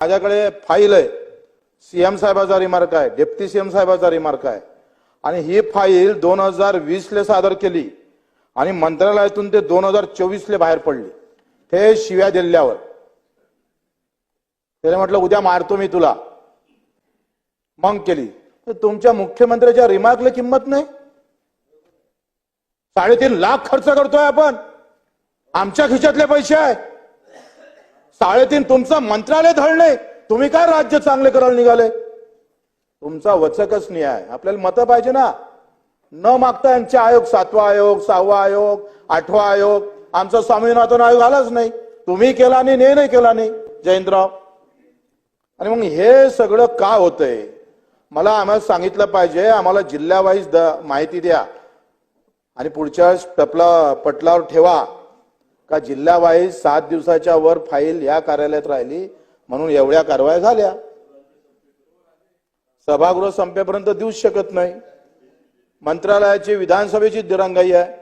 माझ्याकडे फाईल आहे. सीएम साहेबाचा रिमार्क आहे. डेप्टी सीएम साहेबाचा रिमार्क आहे. आणि ही फाईल दोन हजार वीसले सादर केली. आणि मंत्रालयातून ते दोन हजार चोवीसले बाहेर पडली. हे शिव्या दिल्यावर. त्याने म्हटलं उद्या मारतो मी तुला. मग केली. तर तुमच्या मुख्यमंत्र्याच्या रिमार्कला किंमत नाही. साडेतीन लाख खर्च करतोय आपण. आमच्या खिशातले पैसे आहे. साडेतीन तुमचं मंत्रालय धळणे तुम्ही काय राज्य चांगले करायला निघाले? तुमचा वचकच न्याय. आपल्याला मतं पाहिजे ना. न मागता यांचे आयोग सातवा आयोग सहावा आयोग आठवा आयोग. आमचा स्वामीनाथन आयोग आलाच नाही. तुम्ही केला नाही ने नाही केला नाही जयंतराव. आणि मग हे सगळं का होतंय? मला आम्हाला सांगितलं पाहिजे आम्हाला जिल्ह्यावाईज द माहिती द्या. आणि पुढच्या टपला पटलावर ठेवा. का जिल्हावाईज सात दिवसाच्या वर फाईल या कार्यालयात राहिली म्हणून एवढ्या कारवाया झाल्या. सभागृह संपेपर्यंत देऊच शकत नाही. मंत्रालयाची विधानसभेची दिरंगाई आहे.